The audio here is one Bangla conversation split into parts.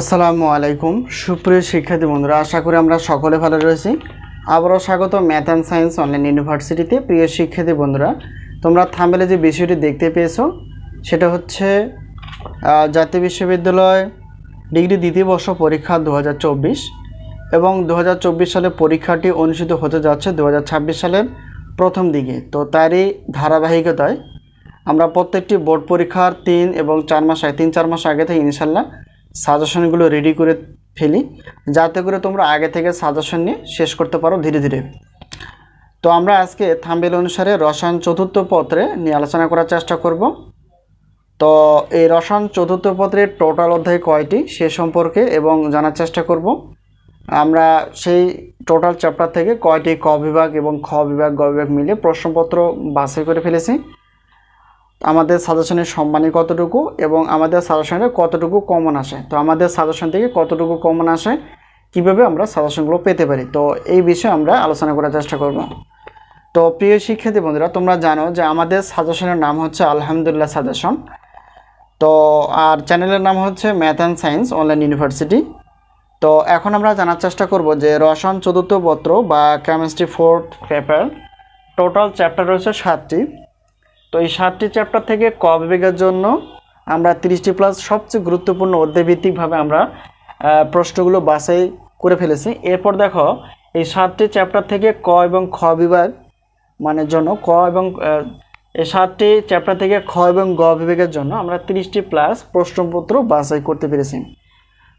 আসসালামু আলাইকুম। সুপ্রিয় শিক্ষার্থী বন্ধুরা, আশা করি আমরা সকলে ভালো রয়েছি। আবারও স্বাগত ম্যাথ অ্যান্ড সায়েন্স অনলাইন ইউনিভার্সিটিতে। প্রিয় শিক্ষার্থী বন্ধুরা, তোমরা থামেলে যে বিষয়টি দেখতে পেয়েছ, সেটা হচ্ছে জাতীয় বিশ্ববিদ্যালয় ডিগ্রি দ্বিতীয় বর্ষ পরীক্ষা দু হাজার চব্বিশ এবং দু হাজার চব্বিশ সালে পরীক্ষাটি অনুষ্ঠিত হতে যাচ্ছে দু হাজার ছাব্বিশ সালের প্রথম দিকে। তো তারই ধারাবাহিকতায় আমরা প্রত্যেকটি বোর্ড পরীক্ষার তিন এবং চার মাস আগে, তিন চার মাস আগে থেকে ইনশাল্লাহ সাজেশনগুলো রেডি করে ফেলি, যাতে করে তোমরা আগে থেকে সাজেশন নিয়ে শেষ করতে পারো ধীরে ধীরে। তো আমরা আজকে থাম্বেল অনুসারে রসায়ন চতুর্থ পত্রে নিয়ে আলোচনা করার চেষ্টা করব। তো এই রসায়ন চতুর্থ পত্রের টোটাল অধ্যায় কয়টি সে সম্পর্কে এবং জানার চেষ্টা করব। আমরা সেই টোটাল চ্যাপ্টার থেকে কয়টি ক বিভাগ এবং খ বিভাগ, গ বিভাগ মিলে প্রশ্নপত্র বাছাই করে ফেলেছি। আমাদের সাজেশনের সম্মানী কতটুকু এবং আমাদের সাজেশনে কতটুকু কমন আসে? তো আমাদের সাজেশন থেকে কতটুকু কমন আসে? কীভাবে আমরা সাজেশনগুলো পেতে পারি? তো এই বিষয়ে আমরা আলোচনা করার চেষ্টা করব। তো প্রিয় শিক্ষার্থী বন্ধুরা, তোমরা জানো যে আমাদের সাজেশনের নাম হচ্ছে আলহামদুলিল্লাহ সাজেশন তো আর চ্যানেলের নাম হচ্ছে math and science online university তো এখন আমরা জানার চেষ্টা করব যে রসায়ন চতুর্থ পত্র বা chemistry fourth paper total chapter রয়েছে সাতটি। তো এই সাতটি চ্যাপ্টার থেকে ক বিভাগের জন্য আমরা তিরিশটি প্লাস সবচেয়ে গুরুত্বপূর্ণ অধ্যায়ভিত্তিকভাবে আমরা প্রশ্নগুলো বাছাই করে ফেলেছি। এরপর দেখো, এই সাতটি চ্যাপ্টার থেকে ক এবং খ বিভাগ মানে জন্য, ক এবং এই সাতটি চ্যাপ্টার থেকে খ এবং গ বিভাগের জন্য আমরা তিরিশটি প্লাস প্রশ্নপত্র বাছাই করতে পেরেছি।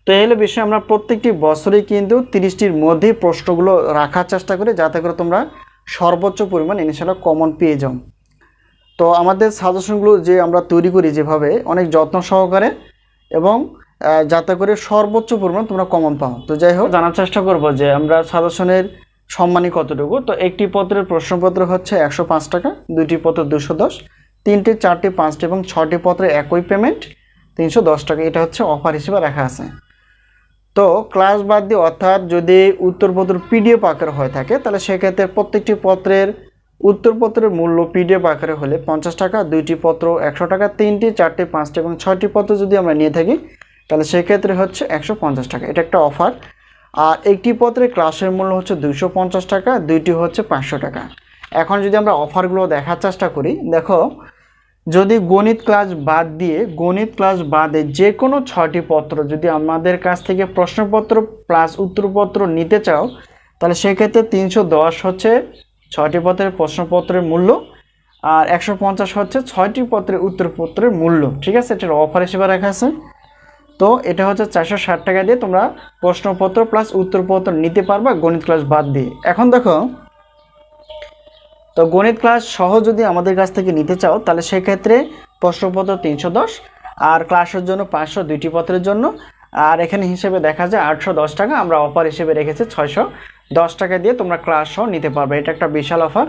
তো এই হলো বিষয়, আমরা প্রত্যেকটি বছরেই কিন্তু তিরিশটির মধ্যেই প্রশ্নগুলো রাখার চেষ্টা করি, যাতে করে তোমরা সর্বোচ্চ পরিমাণ ইনশাল্লাহ কমন পেয়ে যাও। তো আমাদের সাজেশনগুলো যে আমরা তৈরি করি যেভাবে, অনেক যত্ন সহকারে এবং যাতে করে সর্বোচ্চ পরিমাণ তোমরা কমন পাও। তো যাই হোক, জানার চেষ্টা করব যে আমরা সাজেশনের সম্মানী কতটুকু। তো একটি পত্রের প্রশ্নপত্র হচ্ছে একশো পাঁচ টাকা, দুইটি পত্র দুশো দশ, তিনটি, চারটি, পাঁচটি এবং ছটি পত্রে একই পেমেন্ট তিনশো দশ টাকা। এটা হচ্ছে অফার হিসেবে রাখা আছে। তো ক্লাস বাদ দিয়ে অর্থাৎ যদি উত্তরপত্র পিডিএফ আকার হয়ে থাকে, তাহলে সেক্ষেত্রে প্রত্যেকটি পত্রের উত্তরপত্রের মূল্য পিডিএফ আকারে হলে পঞ্চাশ টাকা, দুইটি পত্র একশো টাকা, তিনটি, চারটি, পাঁচটি এবং ছয়টি পত্র যদি আমরা নিয়ে থাকি, তাহলে সেক্ষেত্রে হচ্ছে একশো পঞ্চাশ টাকা। এটা একটা অফার। আর একটি পত্রে ক্লাসের মূল্য হচ্ছে দুশো পঞ্চাশ টাকা, দুইটি হচ্ছে পাঁচশো টাকা। এখন যদি আমরা অফারগুলো দেখার চেষ্টা করি, দেখো, যদি গণিত ক্লাস বাদ দিয়ে গণিত ক্লাস বাদে যে কোনো ছয়টি পত্র যদি আমাদের কাছ থেকে প্রশ্নপত্র প্লাস উত্তরপত্র নিতে চাও, তাহলে সেক্ষেত্রে তিনশো দশ হচ্ছে ছয়টি পত্রের প্রশ্নপত্রের মূল্য আর একশো পঞ্চাশ হচ্ছে ছয়টি পত্রের উত্তরপত্রের মূল্য। ঠিক আছে? এটার অফার হিসেবে রাখা আছে। তো এটা হচ্ছে চারশো ষাট টাকা দিয়ে তোমরা প্রশ্নপত্র প্লাস উত্তরপত্র নিতে পারবা গণিত ক্লাস বাদ দিয়ে। এখন দেখো, তো গণিত ক্লাস সহ যদি আমাদের কাছ থেকে নিতে চাও, তাহলে সেক্ষেত্রে প্রশ্নপত্র তিনশো দশ আর ক্লাসের জন্য পাঁচশো দুইটি পত্রের জন্য। আর এখানে হিসেবে দেখা যায় আটশো দশ টাকা। আমরা অফার হিসেবে রেখেছি ছয়শো। দশ টাকা দিয়ে তোমরা ক্লাস সহ নিতে পারবে। এটা একটা বিশাল অফার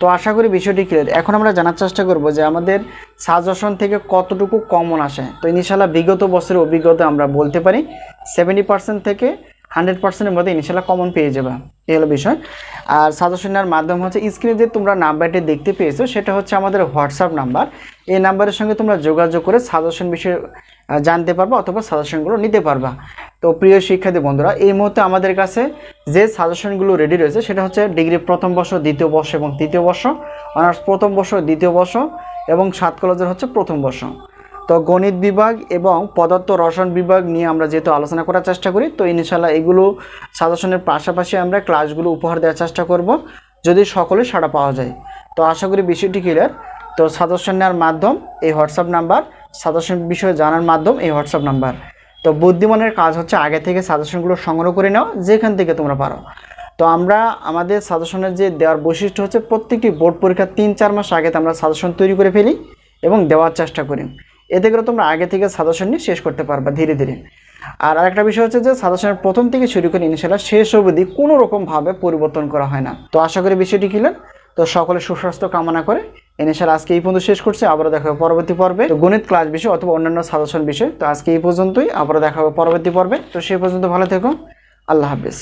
তো আশা করি বিষয়টি ক্লিয়ার এখন আমরা জানার চেষ্টা করব যে আমাদের সাজেশন থেকে কতটুকু কমন আসে। তো ইনশাল্লাহ বিগত বছরের অভিজ্ঞতা আমরা বলতে পারি। সেভেন্টি পার্সেন্ট থেকে হান্ড্রেড পার্সেন্টের মধ্যে ইনশাল্লাহ কমন পেয়ে যাবে। এই হলো বিষয়। আর সাজেশনের মাধ্যম হচ্ছে স্ক্রিনে যে তোমরা নাম্বারটি দেখতে পেয়েছ, সেটা হচ্ছে আমাদের হোয়াটসঅ্যাপ নাম্বার। এই নাম্বারের সঙ্গে তোমরা যোগাযোগ করে সাজেশন বিষয়ে জানতে পারবা অথবা সাজেশনগুলো নিতে পারবা। তো প্রিয় শিক্ষার্থী বন্ধুরা, এই মুহূর্তে আমাদের কাছে যে সাজেশনগুলো রেডি রয়েছে, সেটা হচ্ছে ডিগ্রি প্রথম বর্ষ, দ্বিতীয় বর্ষ এবং তৃতীয় বর্ষ অনার্স প্রথম বর্ষ, দ্বিতীয় বর্ষ এবং সাত কলেজের হচ্ছে প্রথম বর্ষ। তো গণিত বিভাগ এবং পদার্থ রসায়ন বিভাগ নিয়ে আমরা যেহেতু আলোচনা করার চেষ্টা করি, তো ইনশাল্লাহ এগুলো সাজেশনের পাশাপাশি আমরা ক্লাসগুলো উপহার দেওয়ার চেষ্টা করব, যদি সকলে সাড়া পাওয়া যায়। তো আশা করি বিষয়টি ক্লিয়ার তো সাজেশন নেওয়ার মাধ্যম এই হোয়াটসঅ্যাপ নাম্বার সাজেশন বিষয়ে জানার মাধ্যম এই হোয়াটসঅ্যাপ নাম্বার তো বুদ্ধিমানের কাজ হচ্ছে আগে থেকে সাজেশনগুলো সংগ্রহ করে নেওয়া যেখান থেকে তোমরা পারো। তো আমরা আমাদের সাজেশনের যে দেওয়ার বৈশিষ্ট্য হচ্ছে প্রত্যেকটি বোর্ড পরীক্ষার তিন চার মাস আগে আমরা সাজেশন তৈরি করে ফেলি এবং দেওয়ার চেষ্টা করি। এতে করে তোমরা আগে থেকে সাজেশন নিয়ে শেষ করতে পারবা ধীরে ধীরে। আর আরেকটা বিষয় হচ্ছে যে সাজেশনের প্রথম থেকে শুরু করে ইনশাল্লাহ শেষ অবধি কোনো রকমভাবে পরিবর্তন করা হয় না। তো আশা করি বিষয়টি ক্লিয়ার তো সকলে সুস্বাস্থ্য কামনা করে ইনশাল্লাহ আজকে এই পর্যন্ত শেষ করছি, আবারও দেখা হবে পরবর্তী পর্বে। তো গণিত ক্লাস বিষয় অথবা অন্যান্য সাজেশন বিষয়, তো আজকে এই পর্যন্তই, আবারও দেখা হবে পরবর্তী পর্বে। তো সেই পর্যন্ত ভালো থেকো, আল্লাহ হাফিজ।